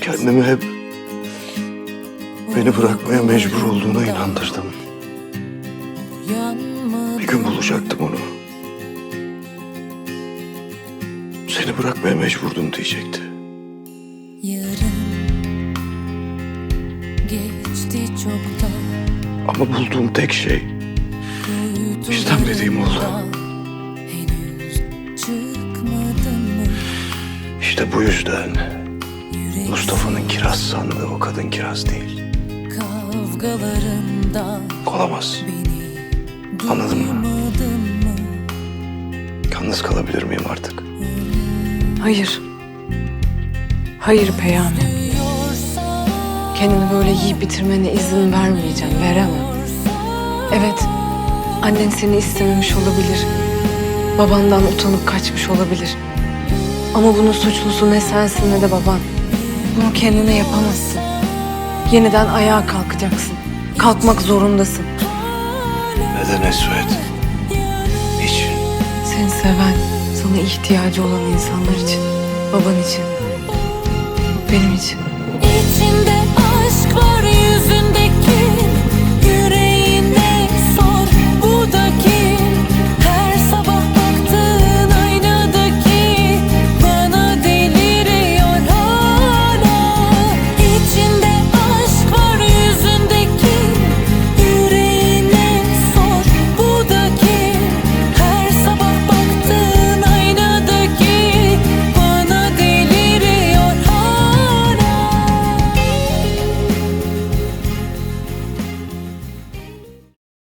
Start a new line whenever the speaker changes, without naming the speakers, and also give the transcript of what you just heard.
Kendimi hep beni bırakmaya mecbur olduğuna inandırdım. Bir gün bulacaktım onu. Seni bırakmaya mecburdum diyecekti.
Yarın geçti çoktan
Ama bulduğum tek şey İstemediğim oldu.
Henüz çıkmadın mı
işte bu yüzden Mustafa'nın kiraz sandığı o kadın kiraz değil.
kavgalarından
Olamaz.
beni
Anladın mı? Yalnız kalabilir miyim artık?
Hayır. Hayır Peyami. Kendini böyle yiyip bitirmene izin vermeyeceğim, veremem. Evet, annen seni istememiş olabilir. Babandan utanıp kaçmış olabilir. Ama bunun suçlusu ne sensin ne de baban. Bunu kendine yapamazsın. Yeniden ayağa kalkacaksın. Kalkmak zorundasın.
Neden Esvet? Niçin?
Seni seven, sana ihtiyacı olan insanlar için. Baban için. Benim için.
Var